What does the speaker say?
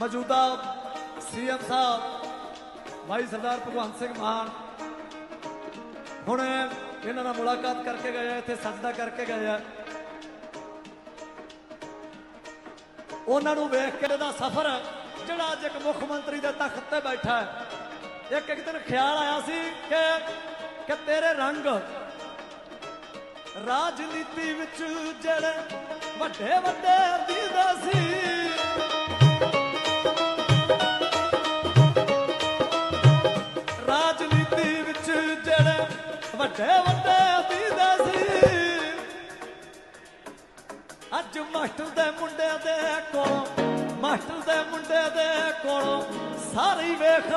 ਮੌਜੂਦਾ ਸੀਐਮ ਸਾਹਿਬ, ਭਾਈ ਸਰਦਾਰ ਭਗਵੰਤ ਸਿੰਘ ਮਾਨ। ਹੁਣ ਇਹਨਾਂ ਨਾਲ ਮੁਲਾਕਾਤ ਕਰਕੇ ਗਏ ਆ, ਇੱਥੇ ਸਜਦਾ ਕਰਕੇ ਗਏ ਆ। ਉਹਨਾਂ ਨੂੰ ਵੇਖ ਕੇ ਇਹਦਾ ਸਫ਼ਰ, ਜਿਹੜਾ ਅੱਜ ਇੱਕ ਮੁੱਖ ਮੰਤਰੀ ਦੇ ਤਖਤ ਤੇ ਬੈਠਾ ਹੈ, ਇੱਕ ਇੱਕ ਦਿਨ ਖਿਆਲ ਆਇਆ ਸੀ ਕਿ ਕਿ ਤੇਰੇ ਰੰਗ ਰਾਜਨੀਤੀ ਵਿੱਚ ਜਿਹੜੇ ਵੱਡੇ ਵੱਡੇ ਵੱਡੇ ਵੱਡੇ ਦੀਦਾ ਸੀ। ਅੱਜ ਮਾਸਟਰ ਦੇ ਮੁੰਡੇ ਦੇ ਕੋਲੋਂ, ਮਾਸਟਰ ਦੇ ਮੁੰਡੇ ਦੇ ਕੋਲੋਂ ਸਾਰੀ ਹੀ ਵੇਖ